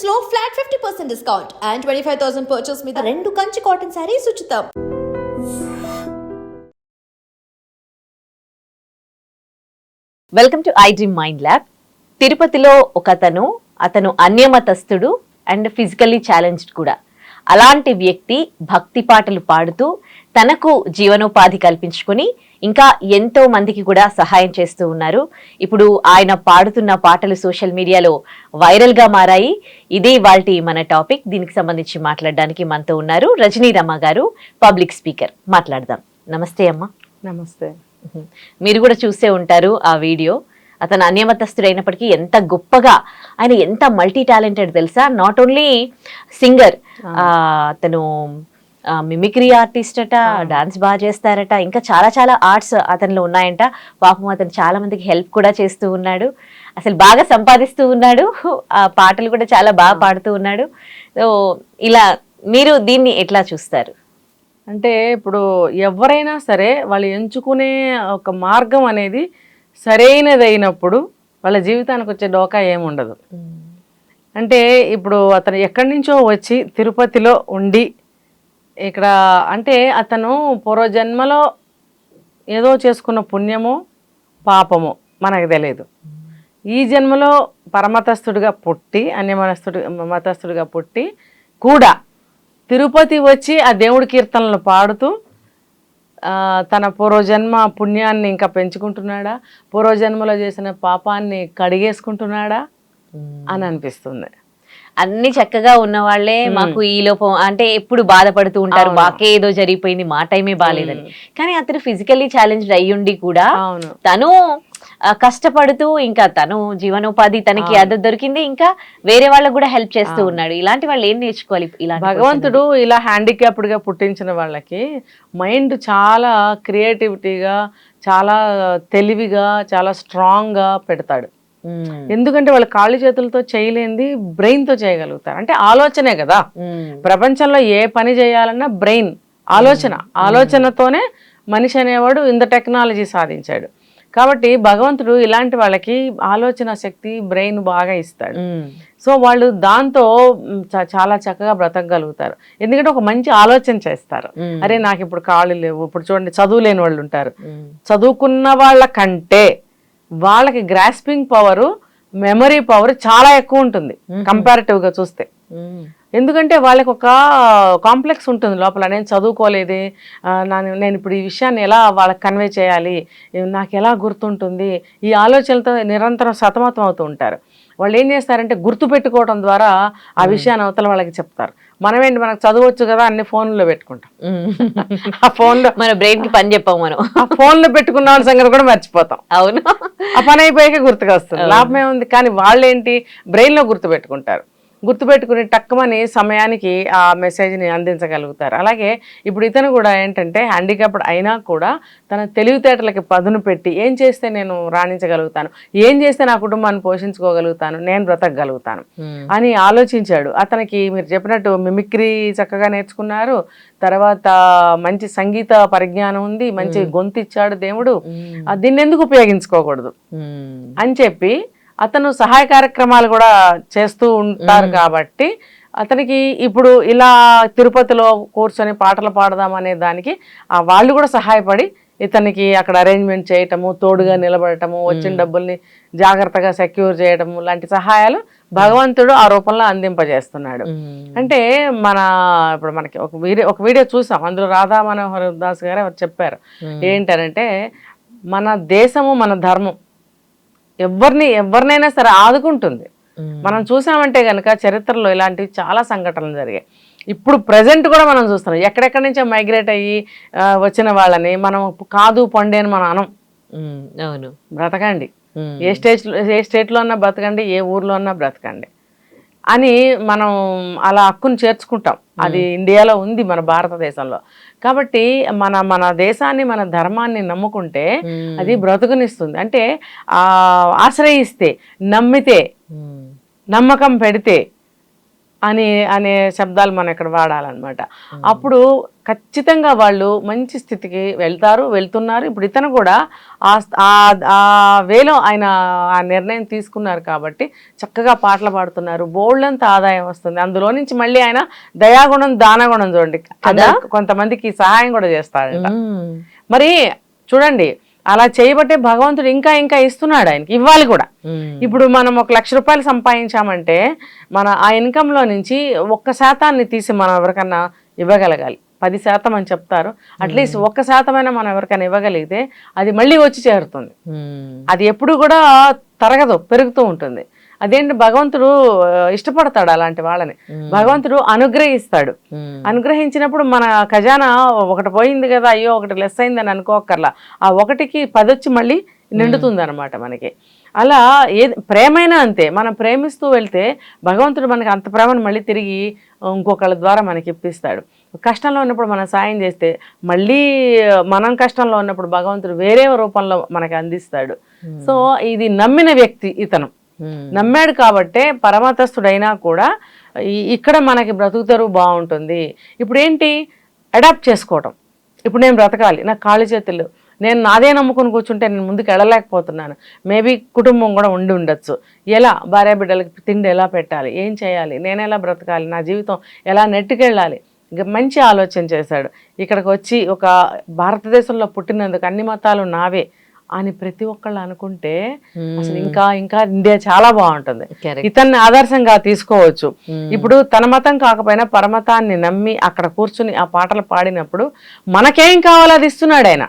కలెక్షన్స్లో flat fifty percent discount and twenty five thousand purchase మీద రెండు కంచి కాటన్ శారీస్ ఉచితం. Welcome to I dream mind lab తిరుపతిలో ఒక అతను అతను అన్యమతస్థుడు అండ్ ఫిజికల్లీ ఛాలెంజ్డ్ కూడా. అలాంటి వ్యక్తి భక్తి పాటలు పాడుతూ తనకు జీవనోపాధి కల్పించుకొని ఇంకా ఎంతో మందికి కూడా సహాయం చేస్తూ ఉన్నారు. ఇప్పుడు ఆయన పాడుతున్న పాటలు సోషల్ మీడియాలో వైరల్గా మారాయి. ఇదే వాళ్ళ మన టాపిక్. దీనికి సంబంధించి మాట్లాడడానికి మనతో ఉన్నారు రజనీ రమ గారు పబ్లిక్ స్పీకర్. మాట్లాడదాం. నమస్తే అమ్మా. నమస్తే. మీరు కూడా చూసే ఉంటారు ఆ వీడియో. అతను అన్యమతస్థుడు అయినప్పటికీ ఎంత గొప్పగా ఆయన ఎంత మల్టీ టాలెంటెడ్ తెలుసా? నాట్ ఓన్లీ సింగర్ అతను మిమిక్రీ ఆర్టిస్ట్ అట డాన్స్ బాగా చేస్తారట. ఇంకా చాలా చాలా ఆర్ట్స్ అతనిలో ఉన్నాయంట. పాపం అతను చాలా మందికి హెల్ప్ కూడా చేస్తూ ఉన్నాడు. అసలు బాగా సంపాదిస్తూ ఉన్నాడు. ఆ పాటలు కూడా చాలా బాగా పాడుతూ ఉన్నాడు. సో ఇలా మీరు దీన్ని ఎట్లా చూస్తారు? అంటే ఇప్పుడు ఎవరైనా సరే వాళ్ళు ఎంచుకునే ఒక మార్గం అనేది సరైనది అయినప్పుడు వాళ్ళ జీవితానికి వచ్చే డోకా ఏముండదు అంటే ఇప్పుడు అతను ఎక్కడి నుంచో వచ్చి తిరుపతిలో ఉండి ఇక్కడ అంటే అతను పూర్వజన్మలో ఏదో చేసుకున్న పుణ్యమో పాపమో మనకు తెలియదు ఈ జన్మలో పరమతస్థుడిగా పుట్టి అన్యమనస్థుడి మతస్థుడిగా పుట్టి కూడా తిరుపతి వచ్చి ఆ దేవుడి కీర్తనలు పాడుతూ తన పూర్వజన్మ పుణ్యాన్ని ఇంకా పెంచుకుంటున్నాడా? పూర్వజన్మలో చేసిన పాపాన్ని కడిగేసుకుంటున్నాడా? అని అనిపిస్తుంది. అన్ని చక్కగా ఉన్న వాళ్ళే మాకు ఈ లోపం అంటే ఎప్పుడు బాధపడుతూ ఉంటారు మాకే ఏదో జరిగిపోయింది మా టైమే బాగాలేదని కానీ అతను ఫిజికల్లీ ఛాలెంజ్డ్ అయ్యుండి కూడా తను కష్టపడుతూ ఇంకా తను జీవనోపాధి తనకి అది దొరికింది ఇంకా వేరే వాళ్ళకు కూడా హెల్ప్ చేస్తూ ఉన్నాడు. ఇలాంటి వాళ్ళు ఏం నేర్చుకోవాలి ఇలాంటి భగవంతుడు ఇలా హ్యాండిక్యాప్డ్గా పుట్టించిన వాళ్ళకి మైండ్ చాలా క్రియేటివిటీగా చాలా తెలివిగా చాలా స్ట్రాంగ్గా పెడతాడు. ఎందుకంటే వాళ్ళు కాళ్ళు చేతులతో చేయలేనిది బ్రెయిన్తో చేయగలుగుతారు. అంటే ఆలోచనే కదా. ప్రపంచంలో ఏ పని చేయాలన్నా బ్రెయిన్ ఆలోచన. ఆలోచనతోనే మనిషి అనేవాడు ఇంత టెక్నాలజీ సాధించాడు. కాబట్టి భగవంతుడు ఇలాంటి వాళ్ళకి ఆలోచన శక్తి బ్రెయిన్ బాగా ఇస్తాడు. సో వాళ్ళు దాంతో చాలా చక్కగా బ్రతకగలుగుతారు. ఎందుకంటే ఒక మంచి ఆలోచన చేస్తారు. అరే నాకు ఇప్పుడు కాళ్ళు లేవు. ఇప్పుడు చూడండి చదువు లేని వాళ్ళు ఉంటారు. చదువుకున్న వాళ్ళ కంటే వాళ్ళకి గ్రాస్పింగ్ పవర్ మెమరీ పవర్ చాలా ఎక్కువ ఉంటుంది comparative గా చూస్తే. ఎందుకంటే వాళ్ళకి ఒక కాంప్లెక్స్ ఉంటుంది లోపల నేను చదువుకోలేదు నాను- ఇప్పుడు ఈ విషయాన్ని ఎలా వాళ్ళకి కన్వే చేయాలి నాకు ఎలా గుర్తుంటుంది ఈ ఆలోచనలతో నిరంతరం సతమతం అవుతూ ఉంటారు. వాళ్ళు ఏం చేస్తారంటే గుర్తు పెట్టుకోవడం ద్వారా ఆ విషయాన్ని అవతల వాళ్ళకి చెప్తారు. మనమేంటి మనకు చదవచ్చు కదా అన్ని ఫోన్లో పెట్టుకుంటాం. ఆ ఫోన్లో మన బ్రెయిన్కి పని చెప్పాం మనం. ఆ ఫోన్లో పెట్టుకున్న వాళ్ళ సంగతి కూడా మర్చిపోతాం. అవును. ఆ పని అయిపోయాక గుర్తుకు వస్తుంది లాభం ఏముంది కానీ వాళ్ళు ఏంటి బ్రెయిన్లో గుర్తు పెట్టుకుంటారు. గుర్తుపెట్టుకుని టక్కుమని సమయానికి ఆ మెసేజ్ని అందించగలుగుతారు. అలాగే ఇప్పుడు ఇతను కూడా ఏంటంటే హ్యాండిక్యాప్డ్ అయినా కూడా తన తెలివితేటలకి పదును పెట్టి ఏం చేస్తే నేను రాణించగలుగుతాను? ఏం చేస్తే నా కుటుంబాన్ని పోషించుకోగలుగుతాను? నేను బ్రతకగలుగుతాను? అని ఆలోచించాడు. అతనికి మీరు చెప్పినట్టు మిమిక్రీ చక్కగా నేర్చుకున్నారు. తర్వాత మంచి సంగీత పరిజ్ఞానం ఉంది మంచి గొంతు ఇచ్చాడు దేవుడు. దీన్ని ఎందుకు ఉపయోగించుకోకూడదు? అని చెప్పి అతను సహాయ కార్యక్రమాలు కూడా చేస్తూ ఉంటారు కాబట్టి అతనికి ఇప్పుడు ఇలా తిరుపతిలో కూర్చొని పాటలు పాడదాం అనే దానికి ఆ వాళ్ళు కూడా సహాయపడి ఇతనికి అక్కడ అరేంజ్మెంట్ చేయటము తోడుగా నిలబడటము వచ్చిన డబ్బుల్ని జాగ్రత్తగా సెక్యూర్ చేయటము లాంటి సహాయాలు భగవంతుడు ఆ రూపంలో అందింపజేస్తున్నాడు. అంటే మన ఇప్పుడు మనకి ఒక వీడియో ఒక వీడియో చూసాం. అందులో రాధా మనోహర్ దాస్ గారు చెప్పారు. ఏంటనంటే మన దేశము మన ధర్మం ఎవరిని ఎవరినైనా సరే ఆదుకుంటుంది. మనం చూసామంటే కనుక చరిత్రలో ఇలాంటివి చాలా సంఘటనలు జరిగాయి. ఇప్పుడు ప్రజెంట్ కూడా మనం చూస్తున్నాం. ఎక్కడెక్కడి నుంచో మైగ్రేట్ అయ్యి వచ్చిన వాళ్ళని మనం కాదు పండే అని మనం అనం. అవును. బ్రతకండి. ఏ స్టేట్ ఏ స్టేట్లో ఉన్నా బ్రతకండి ఏ ఊర్లో ఉన్నా బ్రతకండి. అని మనం అలా హక్కును చేర్చుకుంటాం. అది ఇండియాలో ఉంది మన భారతదేశంలో. కాబట్టి మన మన దేశాన్ని మన ధర్మాన్ని నమ్ముకుంటే అది బ్రతుకునిస్తుంది. అంటే ఆ ఆశ్రయిస్తే నమ్మితే నమ్మకం పెడితే అని అనే శబ్దాలు మనం ఇక్కడ వాడాలన్నమాట. అప్పుడు ఖచ్చితంగా వాళ్ళు మంచి స్థితికి వెళ్తారు వెళ్తున్నారు. ఇప్పుడు ఇతను కూడా ఆ వేలో ఆయన ఆ నిర్ణయం తీసుకున్నారు కాబట్టి చక్కగా పాటలు పాడుతున్నారు బోల్డంత ఆదాయం వస్తుంది. అందులో నుంచి మళ్ళీ ఆయన దయాగుణం దానగుణం చూడండి. కొంతమందికి సహాయం కూడా చేస్తాడంట. మరి చూడండి అలా చేయబట్టే భగవంతుడు ఇంకా ఇంకా ఇస్తున్నాడు ఆయనకి ఇవ్వాలి కూడా. ఇప్పుడు మనం ఒక లక్ష రూపాయలు సంపాదించామంటే మన ఆ ఇన్కంలో నుంచి ఒక్క శాతాన్ని తీసి మనం ఎవరికన్నా ఇవ్వగలగాలి. పది శాతం అని చెప్తారు. అట్లీస్ట్ ఒక్క శాతమైనా మనం ఎవరికైనా ఇవ్వగలిగితే అది మళ్ళీ వచ్చి చేరుతుంది. అది ఎప్పుడు కూడా తరగదు పెరుగుతూ ఉంటుంది. అదేంటి భగవంతుడు ఇష్టపడతాడు అలాంటి వాళ్ళని. భగవంతుడు అనుగ్రహిస్తాడు. అనుగ్రహించినప్పుడు మన ఖజానా ఒకటి పోయింది కదా అయ్యో ఒకటి లెస్ అయిందని అనుకోకర్లా ఆ ఒకటికి పదొచ్చి మళ్ళీ నిండుతుంది అనమాట మనకి. అలా ఏ ప్రేమైనా అంతే. మనం ప్రేమిస్తూ వెళ్తే భగవంతుడు మనకి అంత ప్రేమను మళ్ళీ తిరిగి ఇంకొకళ్ళ ద్వారా మనకి ఇప్పిస్తాడు. కష్టంలో ఉన్నప్పుడు మనం సాయం చేస్తే మళ్ళీ మనం కష్టంలో ఉన్నప్పుడు భగవంతుడు వేరే రూపంలో మనకి అందిస్తాడు. సో ఇది నమ్మిన వ్యక్తి ఇతను. నమ్మాడు కాబట్టే పరమతస్థుడైనా కూడా ఇక్కడ మనకి బ్రతుకుతారు బాగుంటుంది. ఇప్పుడు ఏంటి అడాప్ట్ చేసుకోవటం. ఇప్పుడు నేను బ్రతకాలి. నాకు కాళ్ళు చేతులు నేను నాదే నమ్ముకుని కూర్చుంటే నేను ముందుకు వెళ్ళలేకపోతున్నాను. మేబీ కుటుంబం కూడా ఉండి ఉండొచ్చు. ఎలా? భార్య బిడ్డలకి తిండి ఎలా పెట్టాలి? ఏం చేయాలి? నేను ఎలా బ్రతకాలి? నా జీవితం ఎలా నెట్టుకెళ్ళాలి? ఇంకా మంచి ఆలోచన చేశాడు. ఇక్కడికి వచ్చి ఒక భారతదేశంలో పుట్టినందుకు అన్ని మతాలు నావే. అని ప్రతి ఒక్కళ్ళు అనుకుంటే అసలు ఇంకా ఇంకా ఇండియా చాలా బాగుంటుంది. ఇతన్ని ఆదర్శంగా తీసుకోవచ్చు. ఇప్పుడు తన మతం కాకపోయినా పరమతాన్ని నమ్మి అక్కడ కూర్చుని ఆ పాటలు పాడినప్పుడు మనకేం కావాలో అది ఇస్తున్నాడు ఆయన.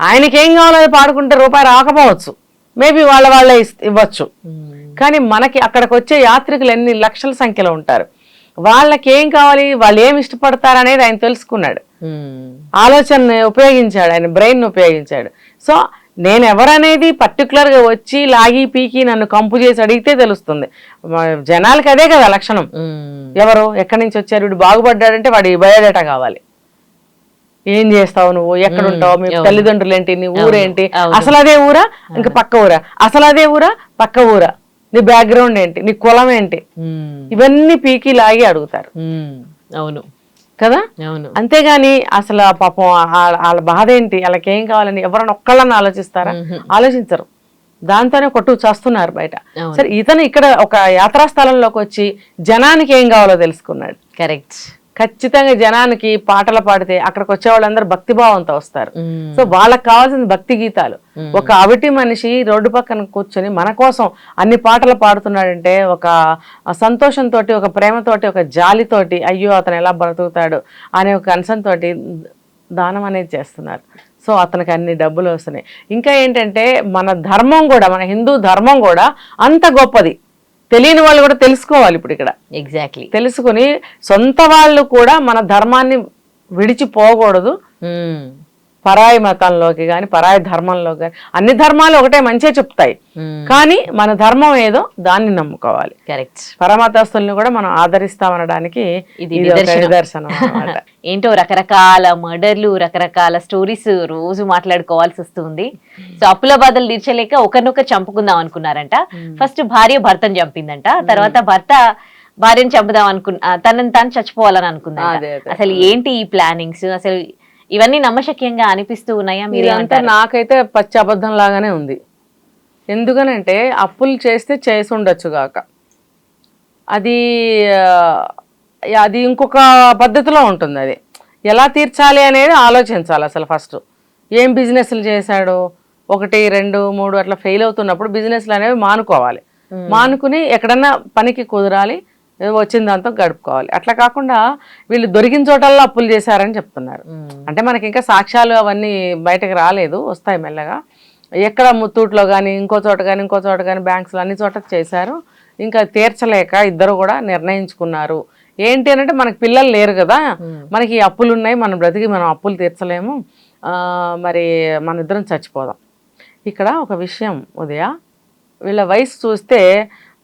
ఆయనకేం కావాలో అది పాడుకుంటే రూపాయి రాకపోవచ్చు మేబీ వాళ్ళ వాళ్ళే ఇవ్వచ్చు. కానీ మనకి అక్కడికి వచ్చే యాత్రికులు ఎన్ని లక్షల సంఖ్యలో ఉంటారు వాళ్ళకి ఏం కావాలి? వాళ్ళు ఏం ఇష్టపడతారు అనేది ఆయన తెలుసుకున్నాడు. మ్మ్. ఆలోచనని ఉపయోగించాడు ఆయన బ్రెయిన్ ఉపయోగించాడు. సో నేను ఎవరనేది పర్టికులర్గా వచ్చి లాగి పీకి నన్ను కంపు చేసి అడిగితే తెలుస్తుంది. జనాలకి అదే కదా లక్షణం. మ్మ్. ఎవరు? ఎక్కడి నుంచి వచ్చారు? వీడు బాగుపడ్డాడంటే వాడి బయోడేటా కావాలి. ఏం చేస్తావు నువ్వు? ఎక్కడ ఉంటావు మీ. తల్లిదండ్రులు ఏంటి నీ ఊరేంటి. అసలు అదే ఊరా? ఇంకా పక్క ఊరా? అసలు అదే ఊరా? పక్క ఊరా? నీ బ్యాక్గ్రౌండ్ ఏంటి? నీ కులం ఏంటి. ఇవన్నీ పీకి లాగి అడుగుతారు. అవును. కదా? అవును. అంతేగాని అసలు పాపం వాళ్ళ బాధ ఏంటి? వాళ్ళకి ఏం కావాలని ఎవరైనా ఒక్కళ్ళని ఆలోచిస్తారా? ఆలోచించరు. దాంతోనే కొట్టు చేస్తున్నారు బయట. సరే ఇతను ఇక్కడ ఒక యాత్రా స్థలంలోకి వచ్చి జనానికి ఏం కావాలో తెలుసుకున్నాడు. కరెక్ట్. ఖచ్చితంగా జనానికి పాటలు పాడితే అక్కడికి వచ్చే వాళ్ళందరూ భక్తి భావంతో వస్తారు సో వాళ్ళకి కావాల్సిన భక్తి గీతాలు. ఒక అవిటి మనిషి రోడ్డు పక్కన కూర్చొని మన కోసం అన్ని పాటలు పాడుతున్నాడంటే ఒక సంతోషంతో ఒక ప్రేమతోటి ఒక జాలితోటి అయ్యో అతను ఎలా బ్రతుకుతాడు అనే ఒక కన్సన్ తోటి దానం అనేది చేస్తున్నారు. సో అతనికి అన్ని డబ్బులు వస్తున్నాయి. ఇంకా ఏంటంటే మన ధర్మం కూడా మన హిందూ ధర్మం కూడా అంత గొప్పది. తెలియని వాళ్ళు కూడా తెలుసుకోవాలి ఇప్పుడు ఇక్కడ. ఎగ్జాక్ట్లీ తెలుసుకుని సొంత వాళ్ళు కూడా మన ధర్మాన్ని విడిచిపోకూడదు. పరాయి మతంలోకి కానీ పరాయి ధర్మంలోకి కానీ అన్ని ధర్మాలు ఒకటే మంచిగా చెప్తాయి. కానీ మన ధర్మం ఏదో దాన్ని నమ్ముకోవాలి. కరెక్ట్ పరమతస్తుల్ని కూడా మనం ఆదరిస్తామనడానికి ఇది నిదర్శనం. ఏంటో రకరకాల మర్డర్లు రకరకాల స్టోరీస్ రోజు మాట్లాడుకోవాల్సి వస్తుంది. సో అప్పుల బాధలు తీర్చలేక ఒకరినొకరు చంపుకుందాం అనుకున్నారంట. ఫస్ట్ భార్య భర్తను చంపిందంట. తర్వాత భర్త భార్యను చంపుదాం అనుకున్న తనని తాను చచ్చిపోవాలని అదే. అసలు ఏంటి ఈ ప్లానింగ్స్? అసలు ఇవన్నీ నమ్మశక్యంగా అనిపిస్తూ ఉన్నాయా మీరు ఇదంతా నాకైతే పచ్చి అబద్ధం లాగానే ఉంది. ఎందుకనంటే అప్పులు చేస్తే చేసి ఉండొచ్చు గాక. అది అది ఇంకొక పద్ధతిలో ఉంటుంది అది. ఎలా తీర్చాలి అనేది ఆలోచించాలి అసలు ఫస్ట్. ఏం బిజినెస్లు చేశాడు? ఒకటి రెండు మూడు అట్లా ఫెయిల్ అవుతున్నప్పుడు బిజినెస్లు అనేవి మానుకోవాలి. మానుకుని ఎక్కడన్నా పనికి కుదరాలి. వచ్చిన దాంతో గడుపుకోవాలి. అట్లా కాకుండా వీళ్ళు దొరికిన చోటల్లో అప్పులు చేశారని చెప్తున్నారు. అంటే మనకి ఇంకా సాక్ష్యాలు అవన్నీ బయటకు రాలేదు వస్తాయి మెల్లగా. ఎక్కడ ముత్తూట్లో కానీ ఇంకో చోట కానీ ఇంకో చోట కానీ బ్యాంక్స్లో అన్ని చోట చేశారు. ఇంకా తీర్చలేక ఇద్దరు కూడా నిర్ణయించుకున్నారు. ఏంటి అంటే మనకి పిల్లలు లేరు కదా. మనకి అప్పులు ఉన్నాయి మనం బ్రతికి మనం అప్పులు తీర్చలేము. మరి మన ఇద్దరం చచ్చిపోదాం. ఇక్కడ ఒక విషయం ఉదయ. వీళ్ళ వయసు చూస్తే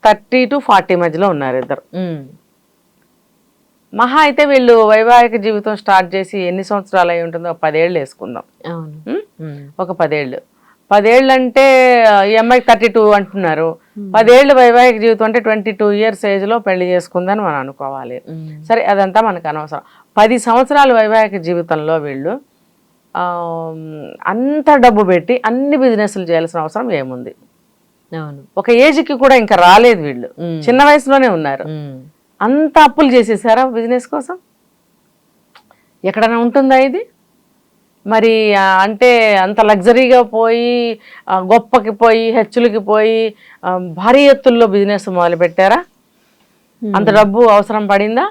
థర్టీ టు ఫార్టీ మధ్యలో ఉన్నారు ఇద్దరు. మహా అయితే వీళ్ళు వైవాహిక జీవితం స్టార్ట్ చేసి ఎన్ని సంవత్సరాలు అయి ఉంటుందో పదేళ్ళు వేసుకుందాం. ఒక పదేళ్ళు. పదేళ్ళు అంటే ఈ అమ్మాయికి థర్టీ టూ అంటున్నారు. పదేళ్ళు వైవాహిక జీవితం అంటే ట్వంటీ టూ ఇయర్స్ ఏజ్లో పెళ్ళి చేసుకుందని మనం అనుకోవాలి. సరే అదంతా మనకు అనవసరం. పది సంవత్సరాల వైవాహిక జీవితంలో వీళ్ళు అంత డబ్బు పెట్టి అన్ని బిజినెస్లు చేయాల్సిన అవసరం ఏముంది? ఒక ఏజ్కి కూడా ఇంకా రాలేదు వీళ్ళు. చిన్న వయసులోనే ఉన్నారు. అంత అప్పులు చేసేసారా బిజినెస్ కోసం? ఎక్కడైనా ఉంటుందా ఇది? మరి అంటే అంత లగ్జరీగా పోయి గొప్పకి పోయి హెచ్చులకి పోయి భారీ ఎత్తుల్లో బిజినెస్ మొదలు పెట్టారా అంత డబ్బు అవసరం పడిందా.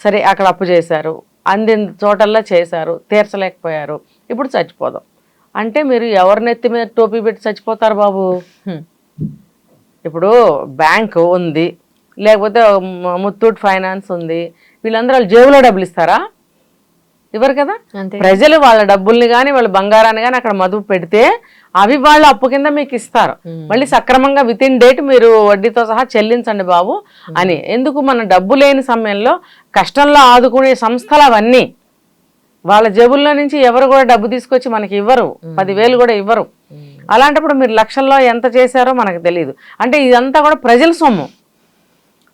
సరే అక్కడ అప్పు చేశారు. అందిన చోటల్లా చేశారు. తీర్చలేకపోయారు. ఇప్పుడు చచ్చిపోదాం. అంటే మీరు ఎవరినెత్తి మీద టోపీ పెట్టి చచ్చిపోతారు బాబు. ఇప్పుడు బ్యాంక్ ఉంది లేకపోతే ముత్తూట్ ఫైనాన్స్ ఉంది వీళ్ళందరూ వాళ్ళ జేబులో డబ్బులు ఇస్తారా? ఇవ్వరు కదా? ప్రజలు వాళ్ళ డబ్బుల్ని కానీ వాళ్ళ బంగారాన్ని కానీ అక్కడ మదుపు పెడితే అవి వాళ్ళు అప్పు కింద మీకు ఇస్తారు. మళ్ళీ సక్రమంగా విత్ ఇన్ డేట్ మీరు వడ్డీతో సహా చెల్లించండి బాబు అని. ఎందుకు మన డబ్బు లేని సమయంలో కష్టంలో ఆదుకునే సంస్థలు అవన్నీ వాళ్ళ జేబుల్లో నుంచి ఎవరు కూడా డబ్బు తీసుకొచ్చి మనకి ఇవ్వరు. పదివేలు కూడా ఇవ్వరు. అలాంటప్పుడు మీరు లక్షల్లో ఎంత చేశారో మనకు తెలియదు అంటే ఇదంతా కూడా ప్రజల సొమ్ము.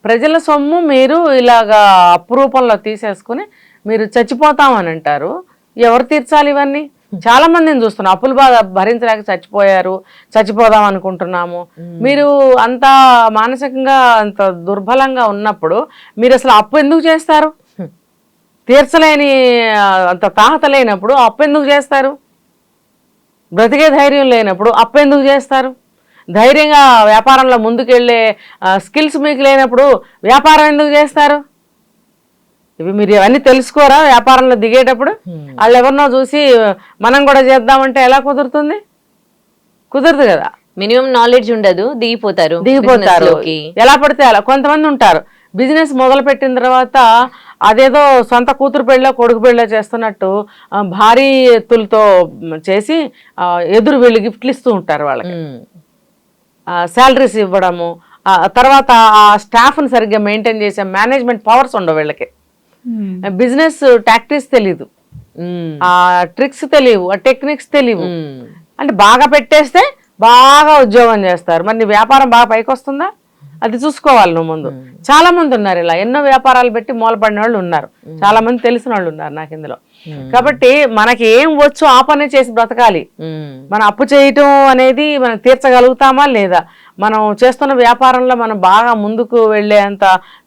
ప్రజల సొమ్ము మీరు ఇలాగా అపురూపంలో తీసేసుకుని మీరు చచ్చిపోతామని అంటారు. ఎవరు తీర్చాలి ఇవన్నీ? చాలా మందిని చూస్తున్నాం. అప్పులు బాగా భరించలేక చచ్చిపోయారు. చచ్చిపోదాం అనుకుంటున్నాము. మీరు అంత మానసికంగా అంత దుర్బలంగా ఉన్నప్పుడు మీరు అసలు అప్పు ఎందుకు చేస్తారు? తీర్చలేని అంత తాహత లేనప్పుడు అప్పు ఎందుకు చేస్తారు? బ్రతికే ధైర్యం లేనప్పుడు అప్పు ఎందుకు చేస్తారు? ధైర్యంగా వ్యాపారంలో ముందుకెళ్ళే స్కిల్స్ మీకు లేనప్పుడు వ్యాపారం ఎందుకు చేస్తారు? ఇవి మీరు ఇవన్నీ తెలుసుకోరా వ్యాపారంలో దిగేటప్పుడు? వాళ్ళు ఎవరినో చూసి మనం కూడా చేద్దామంటే ఎలా కుదురుతుంది? కుదరదు కదా. మినిమం నాలెడ్జ్ ఉండదు దిగిపోతారు దిగిపోతారు. ఎలా పడితే అలా. కొంతమంది ఉంటారు. బిజినెస్ మొదలు పెట్టిన తర్వాత అదేదో సొంత కూతురు పెళ్ళో కొడుకు పెళ్ళో చేస్తున్నట్టు భారీ ఎత్తులతో చేసి ఎదురు వీళ్ళు గిఫ్ట్లు ఇస్తూ ఉంటారు వాళ్ళకి. శాలరీస్ ఇవ్వడము తర్వాత ఆ స్టాఫ్ని సరిగ్గా మెయింటైన్ చేసే మేనేజ్మెంట్ పవర్స్ ఉండవు వీళ్ళకి. బిజినెస్ టాక్టిక్స్ తెలీదు. ఆ ట్రిక్స్ తెలియవు ఆ టెక్నిక్స్ తెలియవు. అంటే బాగా పెట్టేస్తే బాగా ఉద్యోగం చేస్తారు. మరి నీ వ్యాపారం బాగా పైకి వస్తుందా అది చూసుకోవాలి నువ్వు ముందు చాలా మంది ఉన్నారు ఇలా. ఎన్నో వ్యాపారాలు పెట్టి మూలపడిన వాళ్ళు ఉన్నారు. చాలా మంది తెలిసిన వాళ్ళు ఉన్నారు నాకు ఇందులో. కాబట్టి మనకి ఏం వచ్చు ఆ పని చేసి బ్రతకాలి. ఉమ్. మనం అప్పు చేయటం అనేది మనం తీర్చగలుగుతామా లేదా? మనం చేస్తున్న వ్యాపారంలో మనం బాగా ముందుకు వెళ్ళేంత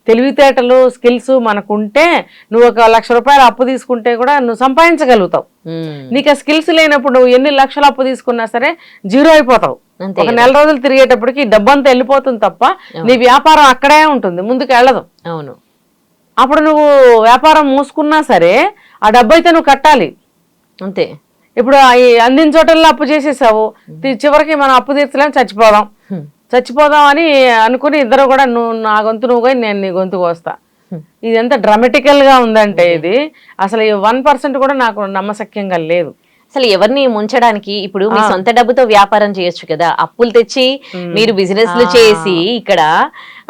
తెలివితేటలు స్కిల్స్ మనకు ఉంటే నువ్వు ఒక లక్ష రూపాయలు అప్పు తీసుకుంటే కూడా నువ్వు సంపాదించగలుగుతావు. ఉమ్. నీకు ఆ స్కిల్స్ లేనప్పుడు నువ్వు ఎన్ని లక్షలు అప్పు తీసుకున్నా సరే జీరో అయిపోతావు. ఒక నెల రోజులు తిరిగేటప్పటికి డబ్బంతా వెళ్ళిపోతుంది తప్ప నీ వ్యాపారం అక్కడే ఉంటుంది ముందుకు వెళ్ళదు అవును. అప్పుడు నువ్వు వ్యాపారం మూసుకున్నా సరే ఆ డబ్బు అయితే నువ్వు కట్టాలి. అంతే. ఇప్పుడు అందిన చోటల్లో అప్పు చేసేసావు. చివరికి మనం అప్పు తీర్చలేం చచ్చిపోదాం. చచ్చిపోదాం అని అనుకుని ఇద్దరు కూడా నువ్వు నా గొంతు నువ్వు నేను నీ గొంతుకు వస్తా ఇది ఎంత డ్రామాటికల్గా ఉందంటే ఇది. అసలు ఈ వన్ పర్సెంట్ కూడా నాకు నమ్మశక్యంగా లేదు. అసలు ఎవరిని ముంచడానికి ఇప్పుడు మీ సొంత డబ్బుతో వ్యాపారం చేయొచ్చు కదా. అప్పులు తెచ్చి మీరు బిజినెస్లు చేసి ఇక్కడ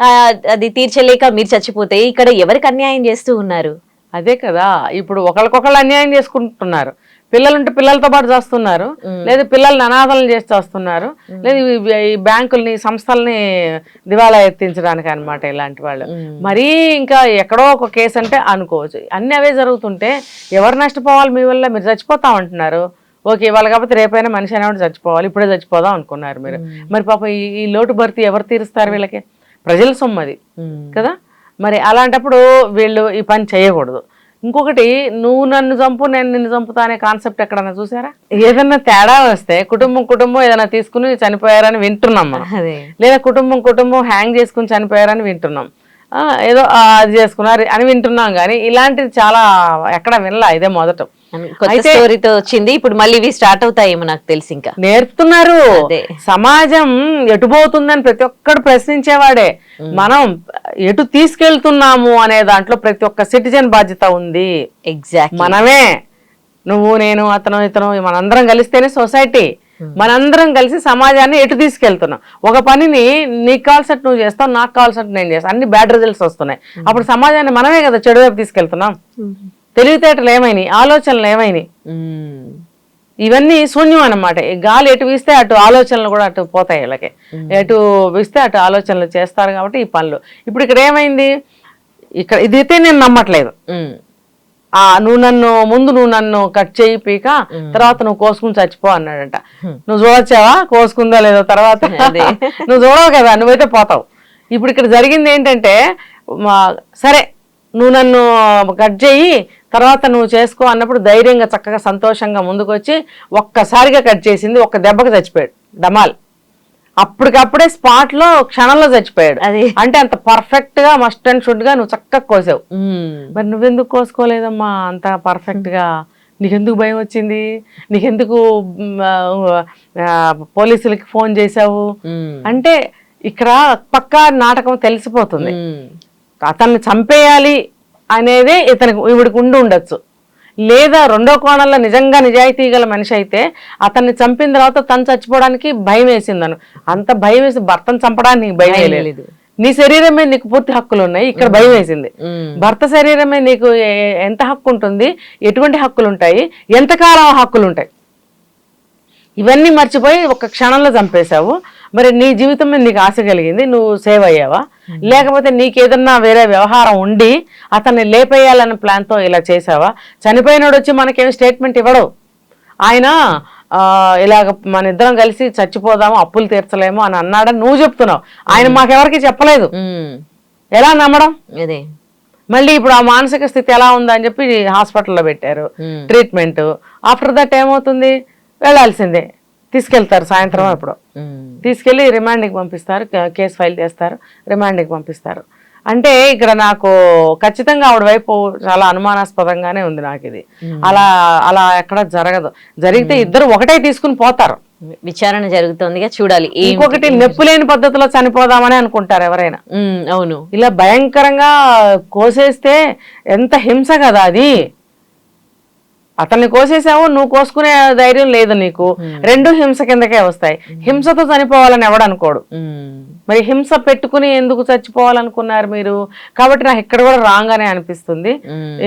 ఆ, అది తీర్చలేక మీరు చచ్చిపోతే ఇక్కడ ఎవరికి అన్యాయం చేస్తూ ఉన్నారు? అదే కదా. ఇప్పుడు ఒకరికొకళ్ళు అన్యాయం చేసుకుంటున్నారు. పిల్లలుంటే పిల్లలతో పాటు చేస్తున్నారు. లేదా పిల్లల్ని అనాథలను చేసి చేస్తున్నారు. లేదా ఈ- బ్యాంకుల్ని సంస్థల్ని దివాలా ఎత్తించడానికి అన్నమాట ఇలాంటి వాళ్ళు. మరీ ఇంకా ఎక్కడో ఒక కేసు అంటే అనుకోవచ్చు. అన్ని అవే జరుగుతుంటే ఎవరు నష్టపోవాలి మీ వల్ల? మీరు చచ్చిపోతాం అంటున్నారు. ఓకే ఇవాళ కాకపోతే రేపైనా మనిషి అనేవాడు చచ్చిపోవాలి. ఇప్పుడే చచ్చిపోదాం అనుకున్నారు మీరు. మరి పాప ఈ ఈ లోటు భర్తీ ఎవరు తీరుస్తారు వీళ్ళకి? ప్రజల సొమ్ము అది. కదా? మరి అలాంటప్పుడు వీళ్ళు ఈ పని చేయకూడదు. ఇంకొకటి నువ్వు నన్ను చంపు నేను నిన్ను చంపుతా అనే కాన్సెప్ట్ ఎక్కడన్నా చూసారా? ఏదన్నా తేడా వస్తే కుటుంబం కుటుంబం ఏదైనా తీసుకుని చనిపోయారని వింటున్నాం మనం. లేదా కుటుంబం కుటుంబం హ్యాంగ్ చేసుకుని చనిపోయారని వింటున్నాం. ఏదో అది చేసుకున్నారు అని వింటున్నాం కానీ ఇలాంటిది చాలా ఎక్కడ వినలా ఇదే మొదట. కొత్త స్టోరీతో వచ్చింది. ఇప్పుడు మళ్ళీ ఇవి స్టార్ట్ అవుతాయేమో నాకు తెలిసి ఇంకా. నేర్పుతున్నారు. సమాజం ఎటు పోతుందని ప్రతి ఒక్కడు ప్రశ్నించేవాడే. మనం ఎటు తీసుకెళ్తున్నాము అనే దాంట్లో ప్రతి ఒక్క సిటిజన్ బాధ్యత ఉంది. ఎగ్జాక్ట్ మనమే. నువ్వు నేను అతను ఇతను మనందరం కలిస్తేనే సొసైటీ మనందరం కలిసి సమాజాన్ని ఎటు తీసుకెళ్తున్నాం? ఒక పనిని నీకు కావాల్సినట్టు నువ్వు చేస్తావు నాకు కావాల్సినట్టు నేను చేస్తాను. అన్ని బ్యాడ్ రిజల్ట్స్ వస్తున్నాయి. అప్పుడు సమాజాన్ని మనమే కదా చెడు వైపు తీసుకెళ్తున్నాం. తెలివితేటలు ఏమైనాయి ఆలోచనలు ఏమైనాయి? ఇవన్నీ శూన్యం అన్నమాట. ఈ గాలి ఎటు వీస్తే అటు ఆలోచనలు కూడా అటు పోతాయి వీళ్ళకి ఎటు వీస్తే అటు ఆలోచనలు చేస్తారు కాబట్టి ఈ పనులు. ఇప్పుడు ఇక్కడ ఏమైంది? ఇక్కడ ఇదైతే నేను నమ్మట్లేదు. ఆ నువ్వు నన్ను ముందు నువ్వు నన్ను కట్ చేయి పీక తర్వాత నువ్వు కోసుకుని చచ్చిపో అన్నాడంట. నువ్వు చూడొచ్చావా? కోసుకుందా లేదో తర్వాత. నువ్వు చూడవు కదా నువ్వైతే పోతావు. ఇప్పుడు ఇక్కడ జరిగింది ఏంటంటే సరే నువ్వు నన్ను కట్ చేయి తర్వాత నువ్వు చేసుకో అన్నప్పుడు ధైర్యంగా చక్కగా సంతోషంగా ముందుకు వచ్చి ఒక్కసారిగా కట్ చేసింది ఒక్క దెబ్బకి చచ్చిపోయాడు. డమాల్ అప్పటికప్పుడే స్పాట్లో క్షణంలో చచ్చిపోయాడు. అది. అంటే అంత పర్ఫెక్ట్గా మస్ట్ అండ్ షుడ్గా నువ్వు చక్కగా కోసావు. మరి నువ్వెందుకు కోసుకోలేదమ్మా? అంత పర్ఫెక్ట్గా. నీకెందుకు భయం వచ్చింది? నీకెందుకు పోలీసులకి ఫోన్ చేసావు? అంటే ఇక్కడ పక్కా నాటకం తెలిసిపోతుంది. అతన్ని చంపేయాలి అనేదే ఇతనికి ఈవిడికి ఉండి ఉండొచ్చు. లేదా రెండో కోణంలో నిజంగా నిజాయితీ గల మనిషి అయితే అతన్ని చంపిన తర్వాత తను చచ్చిపోవడానికి భయం వేసిందను. అంత భయం వేసి భర్తను చంపడానికి నీకు భయం వేయలేదు. లేదు. నీ శరీరం మీద నీకు పూర్తి హక్కులు ఉన్నాయి. ఇక్కడ భయం వేసింది. భర్త శరీరమే నీకు ఏ- ఎంత హక్కు ఉంటుంది? ఎటువంటి హక్కులు ఉంటాయి? ఎంతకాలం హక్కులు ఉంటాయి? ఇవన్నీ మర్చిపోయి ఒక క్షణంలో చంపేశావు. మరి నీ జీవితం మీద నీకు ఆశ కలిగింది. నువ్వు సేవ్ అయ్యావా? లేకపోతే నీకేదన్నా వేరే వ్యవహారం ఉండి అతన్ని లేపేయాలన్న ప్లాన్తో ఇలా చేసావా చనిపోయినోడు వచ్చి మనకేం స్టేట్మెంట్ ఇవ్వడు. ఆయన ఇలాగ మన ఇద్దరం కలిసి చచ్చిపోదాము అప్పులు తీర్చలేము అని అన్నాడని నువ్వు చెప్తున్నావు. ఆయన మాకెవరికి చెప్పలేదు. ఉమ్, ఎలా నమ్మడం? అదే. మళ్ళీ ఇప్పుడు ఆ మానసిక స్థితి ఎలా ఉందా అని చెప్పి హాస్పిటల్లో పెట్టారు. ట్రీట్మెంట్. ఆఫ్టర్ దట్ ఏమవుతుంది? వెళ్ళాల్సిందే. తీసుకెళ్తారు సాయంత్రం అప్పుడు. తీసుకెళ్ళి రిమాండ్కి పంపిస్తారు కే- కేసు ఫైల్ చేస్తారు రిమాండ్కి పంపిస్తారు. అంటే ఇక్కడ నాకు ఖచ్చితంగా ఆవిడ వైపు చాలా అనుమానాస్పదంగానే ఉంది నాకు ఇది అలా అలా ఎక్కడ జరగదు. జరిగితే ఇద్దరు ఒకటే తీసుకుని పోతారు. విచారణ జరుగుతోందిగా చూడాలి. ఇంకొకటి నొప్పి లేని పద్ధతిలో చనిపోదామని అనుకుంటారు ఎవరైనా. అవును. ఇలా భయంకరంగా కోసేస్తే ఎంత హింస కదా అది. అతన్ని కోసేసావు నువ్వు కోసుకునే ధైర్యం లేదు నీకు. రెండు హింస కిందకే వస్తాయి. హింసతో చనిపోవాలని ఎవడు అనుకోడు. ఉమ్, మరి హింస పెట్టుకుని ఎందుకు చచ్చిపోవాలనుకున్నారు మీరు? కాబట్టి నాకు ఇక్కడ కూడా రాంగ్ అనే అనిపిస్తుంది.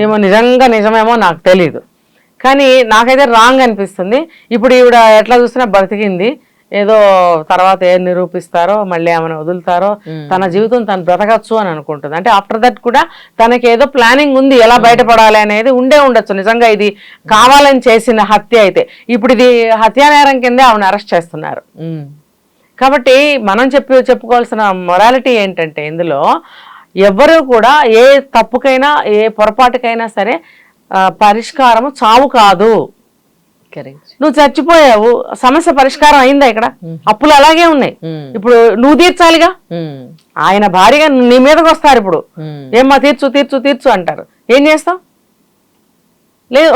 ఏమో నిజంగా నిజమేమో నాకు తెలియదు కానీ నాకైతే రాంగ్ అనిపిస్తుంది. ఇప్పుడు ఈవిడ ఎట్లా చూసినా బ్రతికింది ఏదో తర్వాత ఏం నిరూపిస్తారో మళ్ళీ ఏమైనా వదులుతారో తన జీవితం తను బ్రతకచ్చు అని అనుకుంటుంది. అంటే ఆఫ్టర్ దట్ కూడా తనకి ఏదో ప్లానింగ్ ఉంది ఎలా బయటపడాలి అనేది ఉండే ఉండొచ్చు. నిజంగా ఇది కావాలని చేసిన హత్య అయితే. ఇప్పుడు ఇది హత్యా నేరం కిందే ఆవిడ అరెస్ట్ చేస్తున్నారు. కాబట్టి మనం చెప్పి చెప్పుకోవాల్సిన మొరాలిటీ ఏంటంటే ఇందులో ఎవ్వరూ కూడా ఏ తప్పుకైనా ఏ పొరపాటుకైనా సరే పరిష్కారము చావు కాదు. నువ్వు చచ్చిపోయావు సమస్య పరిష్కారం అయిందా ఇక్కడ? అప్పులు అలాగే ఉన్నాయి. ఇప్పుడు నువ్వు తీర్చాలిగా? ఆయన భారీగా నీ మీదకి వస్తారు ఇప్పుడు. ఏమ్మా తీర్చు తీర్చు తీర్చు అంటారు. ఏం చేస్తావు? లేదు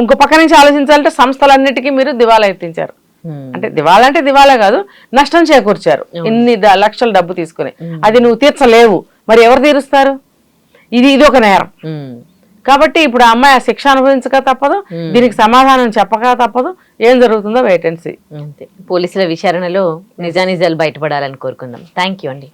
ఇంకో పక్క నుంచి ఆలోచించాలంటే సంస్థలన్నిటికీ మీరు దివాలా ఎత్తించారు. అంటే దివాలా అంటే దివాలా కాదు నష్టం చేకూర్చారు. ఇన్ని లక్షల డబ్బు తీసుకుని. అది నువ్వు తీర్చలేవు. మరి ఎవరు తీరుస్తారు? ఇది ఇది ఒక నేరం. కాబట్టి ఇప్పుడు ఆ అమ్మాయి ఆ శిక్ష అనుభవించక తప్పదు దీనికి సమాధానం చెప్పక తప్పదు ఏం జరుగుతుందో వెయిట్ అండ్ సీ అంతే. పోలీసుల విచారణలో నిజానిజాలు బయటపడాలని కోరుకుందాం. థ్యాంక్ యూ అండి.